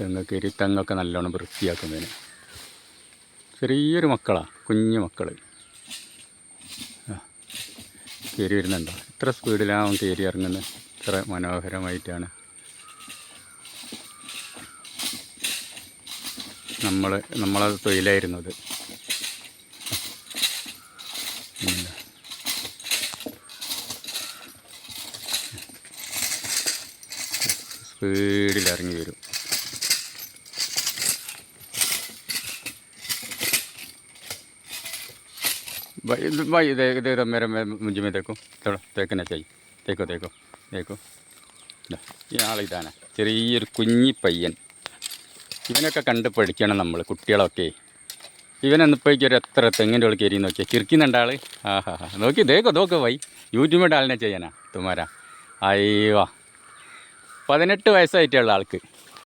തെങ്ങ് കയറി തെങ്ങൊക്കെ നല്ലോണം വൃത്തിയാക്കുന്നതിന്. ചെറിയൊരു മക്കളാണ് കുഞ്ഞു മക്കൾ കയറി വരുന്നുണ്ടോ? ഇത്ര സ്പീഡിലാവും കയറി ഇറങ്ങുന്നത്? ഇത്ര മനോഹരമായിട്ടാണ്. നമ്മൾ നമ്മളത് തൊഴിലായിരുന്നു അത്. ഉം. സ്പീഡിൽ ഇറങ്ങി വരും. भाई भाई देख देख रहा मेरा मैं मुझे में देखो थोड़ा देखना चाहिए देखो देखो देखो ദാ, ഇയാളിതാണ് ചെറിയൊരു കുഞ്ഞി പയ്യൻ ഇവനൊക്കെ കണ്ട് പഠിക്കണം നമ്മൾ കുട്ടികളൊക്കെ ഇവനെന്നിപ്പോഴേക്കും ഒരു എത്ര തെങ്ങിൻ്റെ ഉള്ളിൽ കയറി നോക്കിയാൽ കിറക്കുന്നുണ്ട് ആള് ആ ഹാ ഹാ നോക്കി ദേക്കോ നോക്കോ വൈ യൂട്യൂബ് ഡാലിനെ ചെയ്യാനാ തുമാരാ അയ്യോ പതിനെട്ട് വയസ്സായിട്ടുള്ള ആൾക്ക്